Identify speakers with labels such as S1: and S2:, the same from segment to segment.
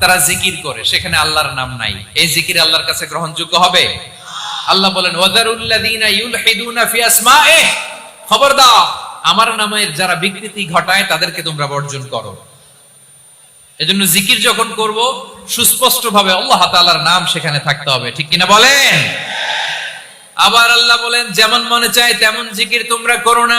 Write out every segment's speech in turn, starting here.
S1: তারা জিকির করে, সেখানে আল্লাহর নাম নাই। এই জিকির আল্লাহর কাছে গ্রহণযোগ্য হবে? আল্লাহ বলেন ওয়াদারুল্লাযীনা ইউলহিদুনা খবরদার, আমার নামের যারা বিকৃতি ঘটায়, তাদেরকে তোমরা বর্জন করো। এজন্য জিকির যখন করব সুস্পষ্ট ভাবে আল্লাহ তাআলার নাম সেখানে থাকতে হবে। ঠিক কিনা বলেন? আবার আল্লাহ বলেন, যেমন মনে চায়, তেমন জিকির তোমরা করো না।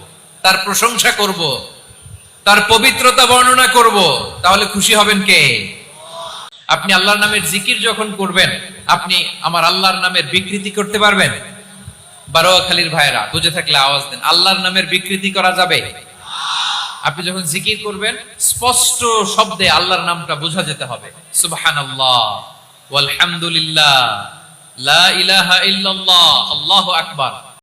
S1: তার প্রশংসা করব, তার পবিত্রতা বর্ণনা করব, তাহলে খুশি হবেন কে? আপনি আল্লাহর নামের জিকির যখন করবেন, আপনি আমার আল্লাহর নামের বিকৃতি করতে পারবেন? বারোয়াখালীর ভাইরা বুঝে থাকলে আওয়াজ দেন, আল্লাহর নামের বিকৃতি করা যাবে? আপনি যখন জিকির করবেন, স্পষ্ট শব্দে আল্লাহর নামটা বোঝা যেতে হবে। সুবহানাল্লাহ, ওয়ালহামদুলিল্লাহ, লা ইলাহা ইল্লাল্লাহ, আল্লাহু আকবার।